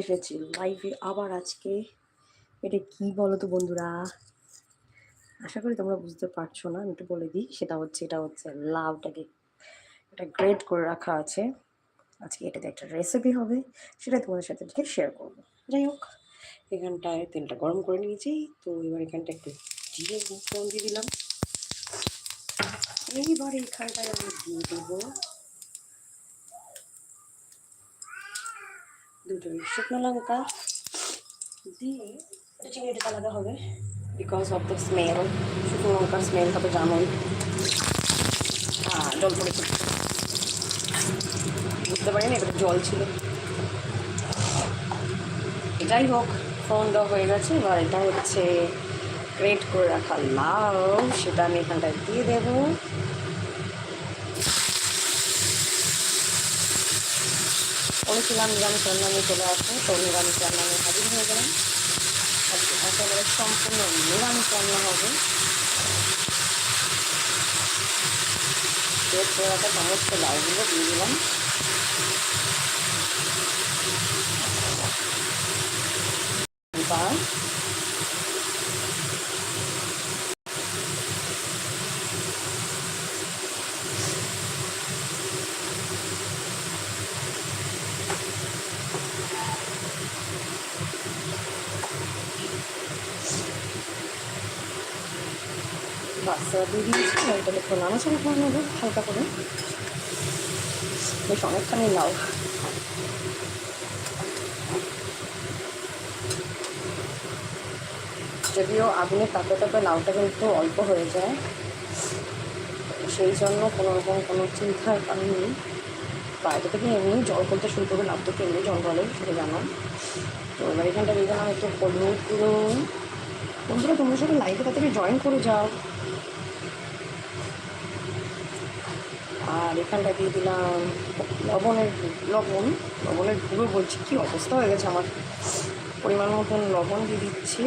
এসেছি লাইভে আবার আজকে। এটা কি বলো তো বন্ধুরা? আশা করি তোমরা বুঝতে পারছ না, আমি একটু বলে দিই। সেটা হচ্ছে, এটা হচ্ছে লাউটাকে এটা গ্রেট করে রাখা আছে। আজকে এটাতে একটা রেসিপি হবে, সেটা তোমাদের সাথে আজকে শেয়ার করব। যাই হোক, এখানটায় তেলটা গরম করে নিয়েছি। তো এবার এখানটা একটু জিরে দিয়ে দিলাম। এইবার এখানটায় আমি দিয়ে দেবো দুটো শুকনো লঙ্কা দিয়ে চিংড়িটা আলাদা হবে। বিকজ অফ দ্য স্মেল শুকনো লঙ্কার স্মেল হবে হ্যাঁ জল পড়েছে। বুঝতে পারিনি এটা জল ছিল। যাই হোক ফোন দেওয়া হয়ে গেছে, এবার এটা হচ্ছে গ্রেট করে রাখা লাউ, সেটা আমি এখানটায় দিয়ে দেবো। বলেছিলাম নিরামিষ রান্নামে চলে আসব তো নিরামিষ রান্নামে হাজির হয়ে গেলাম। আজকে একেবারে সম্পূর্ণ নিরামিষ রান্না হবে। সমস্ত লাউগুলো দিয়ে দিলাম। এবার বাচ্চা দিয়ে দিয়েছি এটা একটু নাড়াচাড়া করে নেব, হালকা করে। বেশ অনেকখানি লাউ। যদিও আগুনে তাপে তাপে লাউটা কিন্তু অল্প হয়ে যায়, সেই জন্য কোনো রকম কোনো চিন্তার কারণ নেই। বাইরে থেকে এমনি জল করতে শুরু করবে, লাউ থেকে এমনি জল বলে সেটা জানো। তো এবার এখানটা দিলাম একটু হলুদ গুঁড়ো। বন্ধুরা, তোমরা সবাই লাইভে তাড়াতাড়ি জয়েন করে যাও। আর এখানটা দিয়ে দিলাম লবণের লবণ। লবণের গুঁড়ো বলছি, কি অবস্থা হয়ে গেছে আমার। পরিমাণ মতন লবণ দিয়ে দিচ্ছি।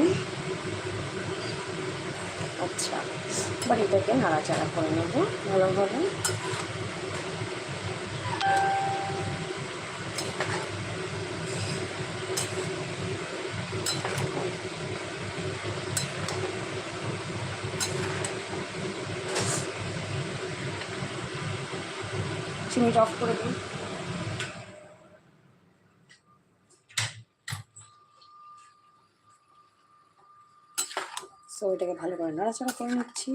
আচ্ছা এবার এটাকে নাড়াচাড়া করে নেব ভালোভাবে। চিনিটা অফ করে দিই। সো এটাকে ভালো করে নাড়াচাড়া করে নিচ্ছি।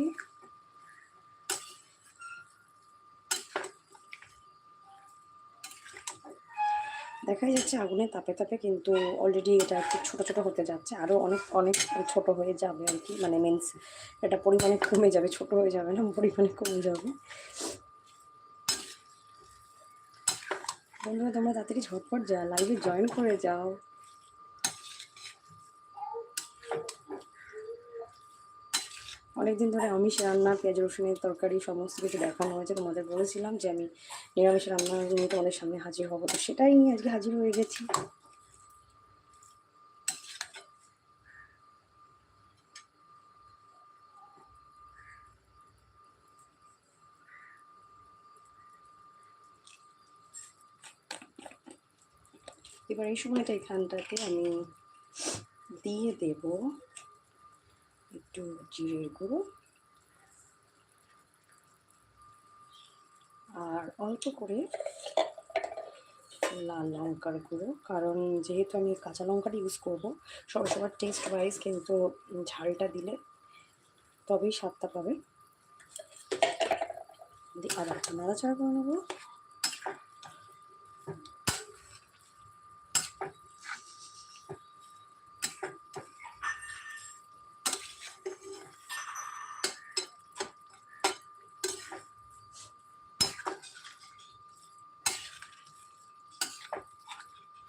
দেখা যাচ্ছে আগুনে তাপে তাপে কিন্তু অলরেডি এটা একটু ছোটো ছোটো হতে যাচ্ছে। আরও অনেক অনেক ছোট হয়ে যাবে আর কি। মানে মিনস এটা পরিমাণে কমে যাবে। ছোট হয়ে যাবে না, পরিমাণে কমে যাবে। বন্ধুরা, তোমরা তাড়াতাড়ি ঝটপট যা লাইভে জয়েন করে যাও। অনেকদিন ধরে আমিষ রান্না, পেঁয়াজ, রসুনের তরকারি, সমস্ত কিছু দেখানো হয়েছে। তোমাদের বলেছিলাম যে আমি নিরামিষ রান্না নিয়ে তোমাদের সামনে হাজির হব। তো সেটাই নিয়ে আজকে হাজির হয়ে গেছি। এবার এই সময়টা এখানটাতে আমি দিয়ে দেব একটু জিরের গুঁড়ো। আর অল্প করে লাল লঙ্কার গুঁড়ো, কারণ যেহেতু আমি কাঁচা লঙ্কাটা ইউজ করব সবার সবার টেস্ট ওয়াইজ কিন্তু ঝালটা দিলে তবেই স্বাদটা পাবে। আর একটা নাড়াচাড়া করে নেব।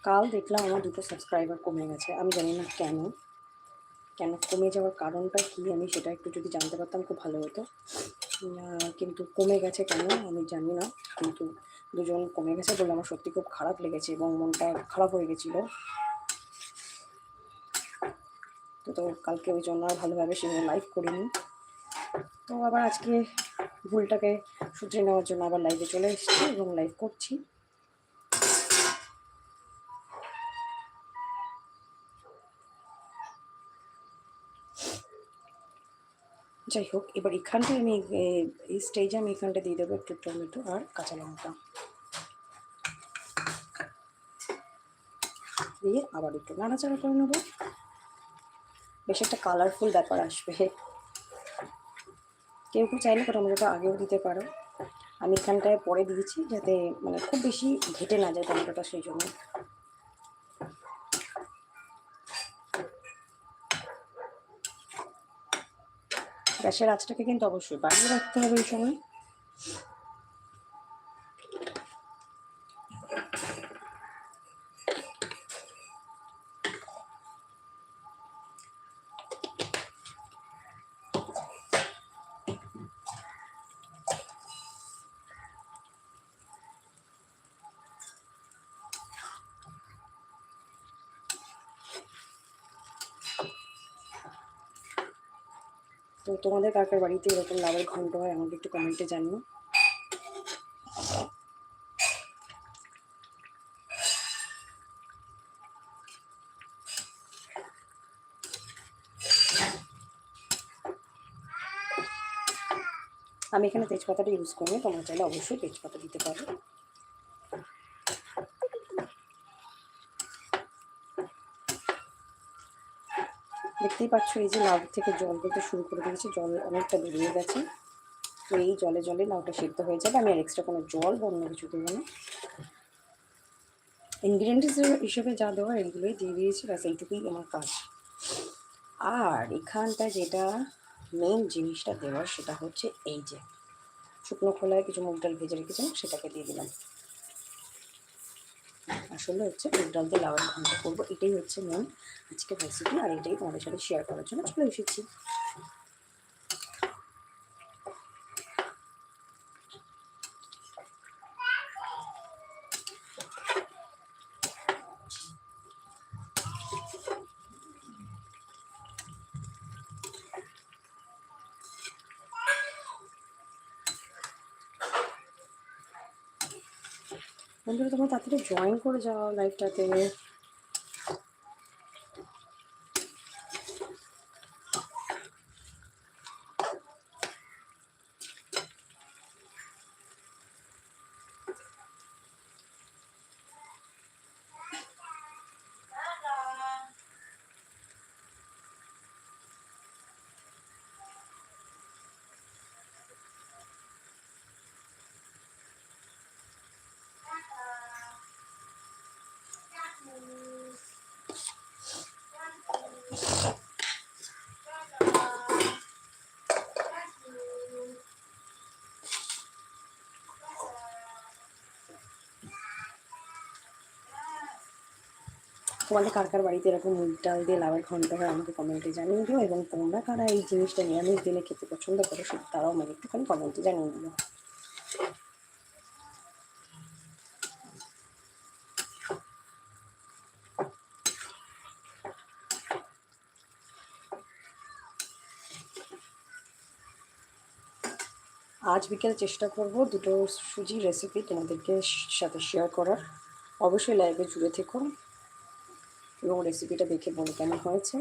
কাল দেখলাম আমার দুটো সাবস্ক্রাইবার কমে গেছে, আমি জানি না কেন। কেন কমে যাওয়ার কারণটা কি আমি সেটা একটু যদি জানতে পারতাম খুব ভালো হতো। কিন্তু কমে গেছে কেন আমি জানি না, কিন্তু দুজন কমে গেছে বলে আমার সত্যি খুব খারাপ লেগেছে এবং মনটা খারাপ হয়ে গেছিল। তো তো কালকে ওই জন্য আর ভালোভাবে সেগুলো লাইভ করিনি। তো আবার আজকে ভুলটাকে শুধরে নেওয়ার জন্য আবার লাইভে চলে এসেছি এবং লাইভ করছি। যাই হোক, এবার এখানটায় আমি এই স্টেজে আমি এখানটা দিয়ে দেবো একটু টমেটো আর কাঁচা লঙ্কা। দিয়ে আবার একটু নাড়াচাড়া করে নেব। বেশ একটা কালারফুল ব্যাপার আসবে। কেউ কেউ চাইলে টমেটোটা আগেও দিতে পারো। আমি এখানটায় পরে দিয়েছি যাতে মানে খুব বেশি ঘেটে না যায় টমেটোটা, সেই জন্য। গ্যাসের আঁচটাকে কিন্তু অবশ্যই বাড়িয়ে রাখতে হবে এই সময়। তো তোমাদের কার কার বাড়িতে এরকম লাউয়ের ঘন্ট হয়, আমাকে একটু কমেন্টে জানিও। আমি এখানে তেজপাতাটা ইউজ করি তোমরা চাইলে অবশ্যই তেজপাতা দিতে পারো। দেখতেই পাচ্ছ এই যে লাউ থেকে জল করতে শুরু করে দিয়েছি। জল অনেকটা বেরিয়ে গেছে। তো এই জলে জলে লাউটা সিদ্ধ হয়ে যাবে। আমি আর এক্সট্রা কোনো জল বা অন্য কিছু দেবো না। ইনগ্রিডিয়েন্টস হিসেবে যা দেওয়ার এইগুলোই দিয়ে দিয়েছি। ব্যাস, এইটুকুই আমার কাজ। আর এখানটা যেটা মেন জিনিসটা দেওয়ার সেটা হচ্ছে এই যে শুকনো খোলায় কিছু মুগ ডাল ভেজে রেখেছিলাম, সেটাকে দিয়ে দিলাম। আসলে হচ্ছে মুগ ডাল দিয়ে লাউয়ের করব, এটাই হচ্ছে মেন আজকে রেসিপি আর এটাই তোমাদের সাথে শেয়ার করার জন্য চলে এসেছি। বন্ধুরা তোমরা তাড়াতাড়ি জয়েন করে যাও লাইফটাতে তোমাদের কার কার বাড়িতে এরকম মুগ ডাল দিয়ে লাভের ঘন্ট হয় আমাকে কমেন্টে জানিয়ে দিও, এবং তোমরা কারা এই জিনিসটা নিরামিষ দিলে খেতে পছন্দ করো সেটা তারাও আমাকে একটুখানি কমেন্টে জানিয়ে দিও। আজ বিকেল চেষ্টা করব দুটো সুজি রেসিপি তোমাদেরকে সাথে শেয়ার করার। অবশ্যই লাইভে জুড়ে থেকো। এবং রেসিপিটা দেখে বলো কেমন হয়েছে।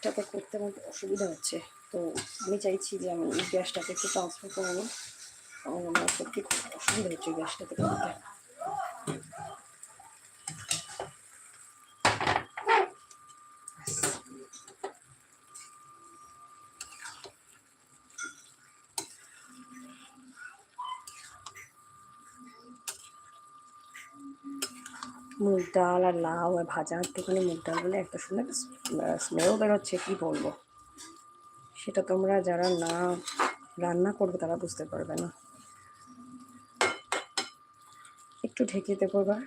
দিকটাতে করতে আমার অসুবিধা হচ্ছে। তো আমি চাইছি যে আমি এই গ্যাসটাকে একটু ট্রান্সফার করে আমার সত্যি খুব অসুবিধা হচ্ছে গ্যাসটাতে করতে মুগ ডাল আর লাউ আর ভাজা একটুখানি মুগ ডাল বলে একটা সুন্দর স্মেলও বেরোচ্ছে, কী বলব? সেটা তোমরা যারা না রান্না করবে তারা বুঝতে পারবে না। একটু ঢেকে দেবো এবার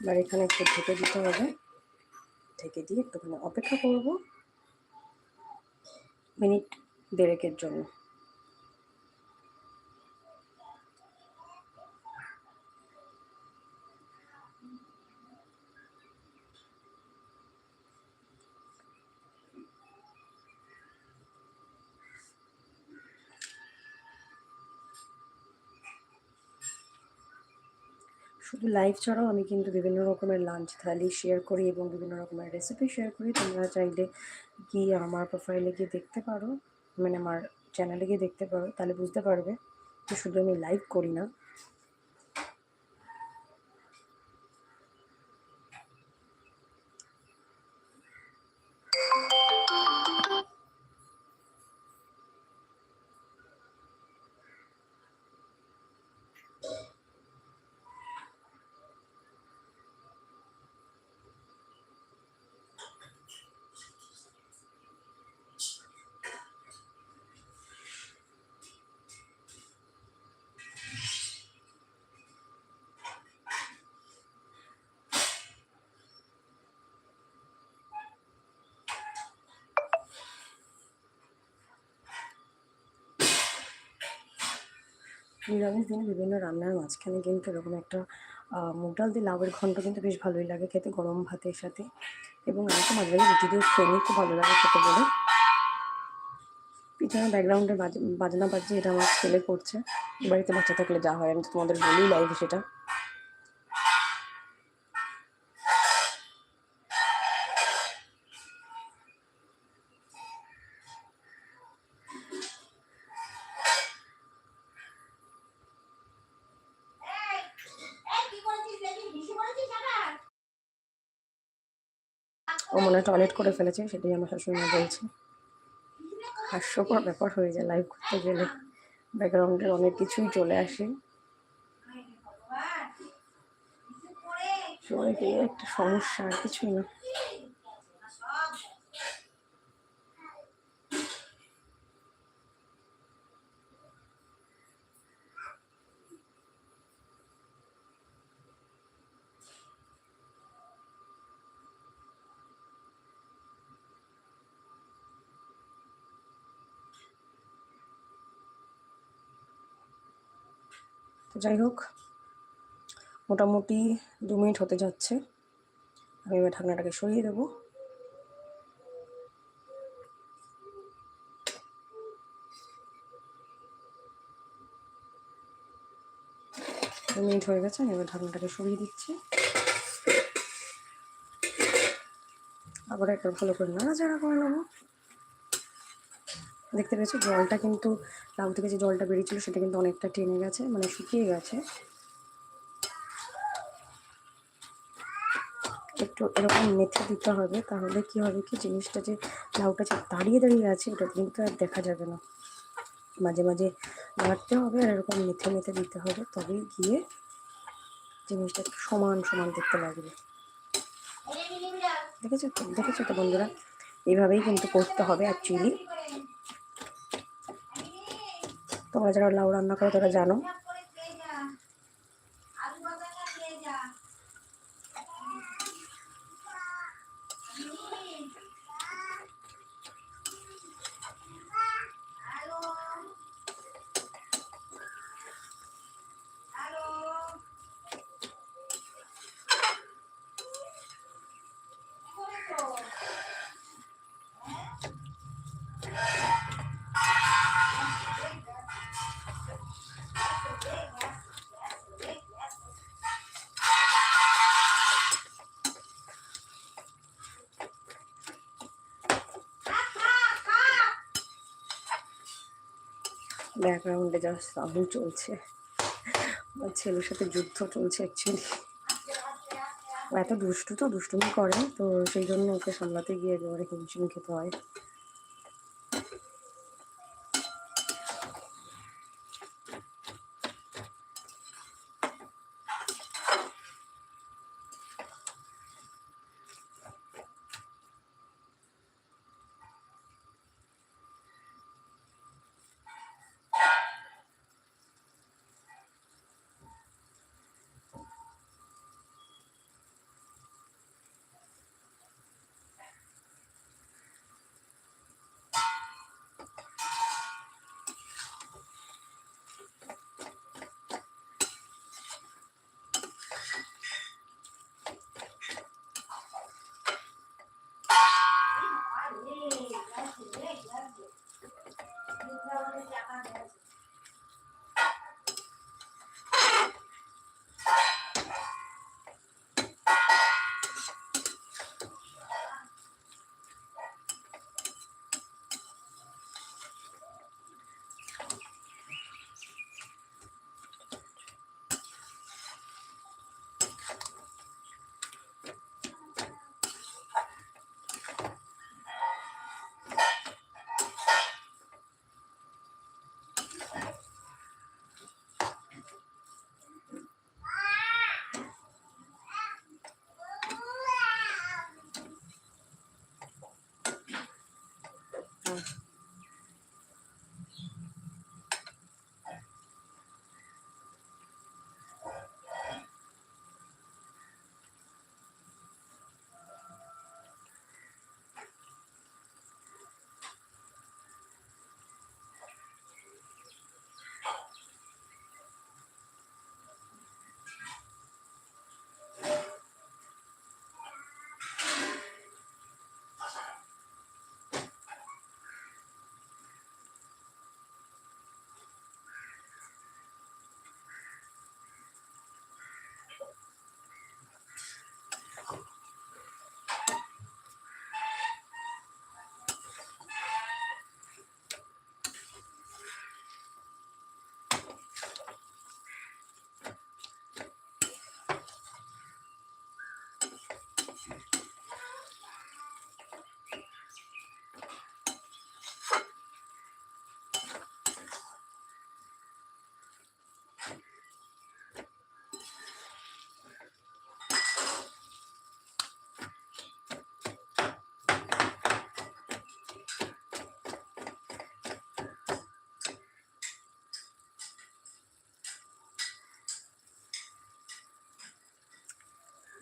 এবার এখানে একটু ঢেকে দিতে হবে। ঢেকে দিয়ে একটুখানি অপেক্ষা করব মিনিট দেড়েকের জন্য। শুধু লাইভ ছাড়াও আমি কিন্তু বিভিন্ন রকমের লাঞ্চ থালি শেয়ার করি এবং বিভিন্ন রকমের রেসিপি শেয়ার করি। তোমরা চাইলে কি আমার প্রোফাইলে গিয়ে দেখতে পারো। মানে আমার চ্যানেলে গিয়ে দেখতে পারো। তাহলে বুঝতে পারবে যে শুধু আমি লাইভ করি না। নিরামিষ দিনে বিভিন্ন রান্নার মাঝখানে কিন্তু এরকম একটা মুগ ডাল দিয়ে লাউয়ের ঘন্ট কিন্তু বেশ ভালোই লাগে খেতে গরম ভাতের সাথে। এবং আমাকে মাঝে মাঝে রুটি দিয়ে খেয়ে খুব ভালো লাগে খেতে বলে। পিছনে ব্যাকগ্রাউন্ডে বাজনা বাজছে এটা আমার ছেলে করছে। বাড়িতে বাচ্চা থাকলে যা হয়, আমি তো তোমাদের বলেই লাইভে সেটা। ও মনে হয় টয়লেট করে ফেলেছে, সেটাই আমার শাশুড়ি মা বলছে। হাস্যকর ব্যাপার হয়ে যায় লাইভ করতে গেলে। ব্যাকগ্রাউন্ডের অনেক কিছুই চলে আসে। সবাইকে একটা সমস্যা, আর কিছুই না। যাই হোক, মোটামুটি দু মিনিট হতে যাচ্ছে। আমি এবার ঢাকনাটাকে সরিয়ে দেবো। দু মিনিট হয়ে গেছে, আমি এবার ঢাকনাটাকে সরিয়ে দিচ্ছি। আবার একবার ভালো করে নাড়াচাড়া করে নেব। দেখতে পেয়েছ? জলটা কিন্তু লাউ থেকে যে জলটা বেরিয়েছিল সেটা কিন্তু অনেকটা টেনে গেছে মানে শুকিয়ে গেছে। একটু এরকম মেথে দিতে হবে, তাহলে কি হবে কি জিনিসটা যে লাউটা যে দাঁড়িয়ে দাঁড়িয়ে আছে ওটা কিন্তু আর দেখা যাবে না। মাঝে মাঝে নাড়তে হবে আর এরকম মেথে মেথে দিতে হবে, তবেই গিয়ে জিনিসটা সমান সমান দেখতে লাগবে। দেখেছ তো? দেখেছ তো বন্ধুরা? এইভাবেই কিন্তু করতে হবে অ্যাকচুয়ালি তোমরা যারা লাউ রান্না করো তারা জানো। ব্যাকগ্রাউন্ডে যা সাউন্ড চলছে। আমার ছেলের সাথে যুদ্ধ চলছে অ্যাকচুয়ালি এত দুষ্টু তো, দুষ্টুমি করে। তো সেই জন্য ওকে সামলাতে গিয়ে একেবারে হিমশিম খেতে হয়।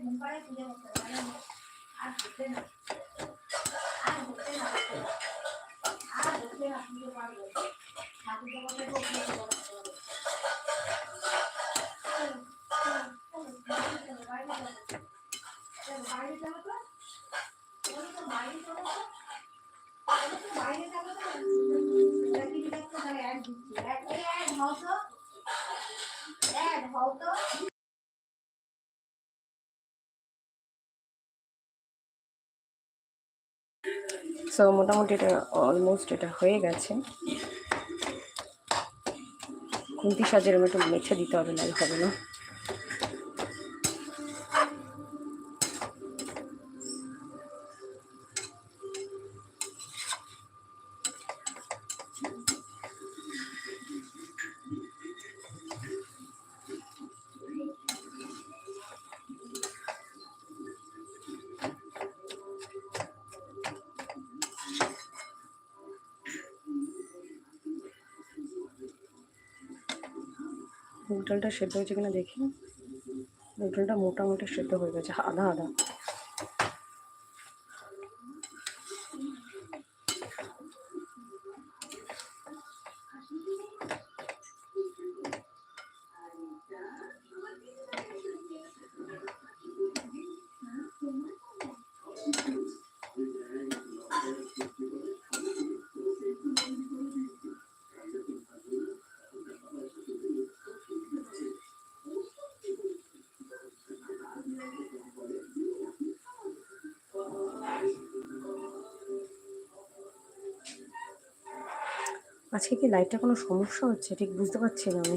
ঘুম পাড়ায় করতে হবে আর হতে না। আর হতে না। বাইরে যাব তো বলো তো বাইরে যাব তো তো বাইরে যাব তো দেখি দিদি একটা তাহলে অ্যাড দিচ্ছি অ্যাড এই অ্যাড হও তো অ্যাড হও তো সো মোটামুটি এটা অলমোস্ট এটা হয়ে গেছে। খুন্তি সাজের একটু মেখে দিতে হবে না হবে না। মুগ ডালটা সেদ্ধ হয়েছে কিনা দেখি। মুগ মোটামুটি সেদ্ধ হয়ে গেছে আধা আধা। আজকে কি লাইটটা কোনো সমস্যা হচ্ছে? ঠিক বুঝতে পারছি না আমি।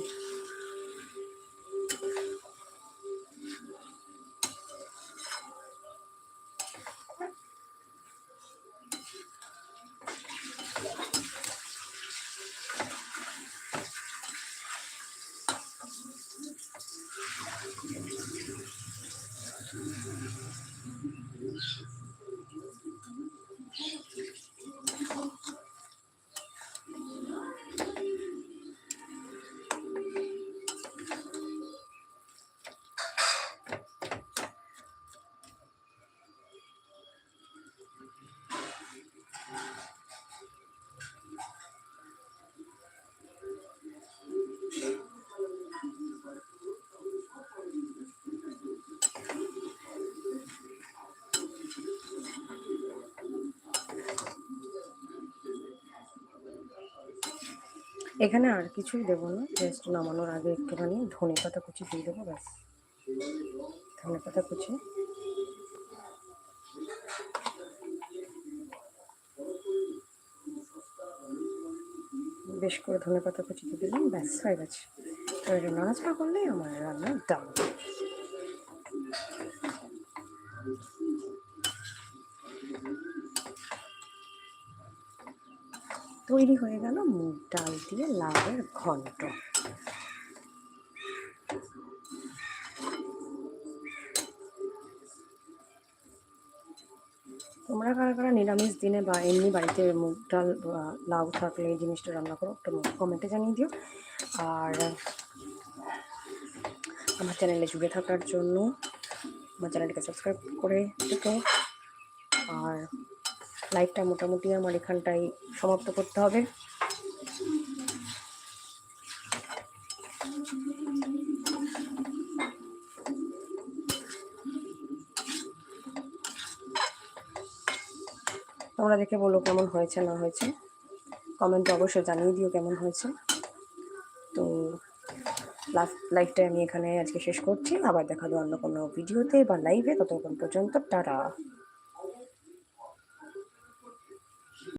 এখানে আর কিছুই দেবো না জাস্ট নামানোর আগে একটুখানি ধনে পাতা কুচি দিয়ে দেবো, ব্যাস। ধনে পাতা কুচি। বেশ করে ধনে পাতা কুচি দিয়ে দিলাম, ব্যাস, হয়ে গেছে। তো এটা নাড়াচাড়া করলেই আমার রান্না ডান তৈরি হয়ে গেল মুগ ডাল দিয়ে লাউয়ের ঘন্ট। তোমরা কারা কারা নিরামিষ দিনে বা এমনি বাড়িতে মুগ ডাল লাউ থাকলে এই জিনিসটা রান্না করো, একটা কমেন্টে জানিয়ে দিও। আর আমার চ্যানেলে জুড়ে থাকার জন্য আমার চ্যানেলটাকে সাবস্ক্রাইব করে থেকো আর লাইভটা মোটামুটি আমার এখানটাই সমাপ্ত করতে হবে। তোমরা দেখে বলো কেমন হয়েছে, না হয়েছে। কমেন্টে অবশ্যই জানিয়ে দিও কেমন হয়েছে। তো লাইভটা আমি এখানে আজকে শেষ করছি। আবার দেখা হবে অন্য কোনো ভিডিওতে বা লাইভে ততক্ষণ পর্যন্ত টাটা।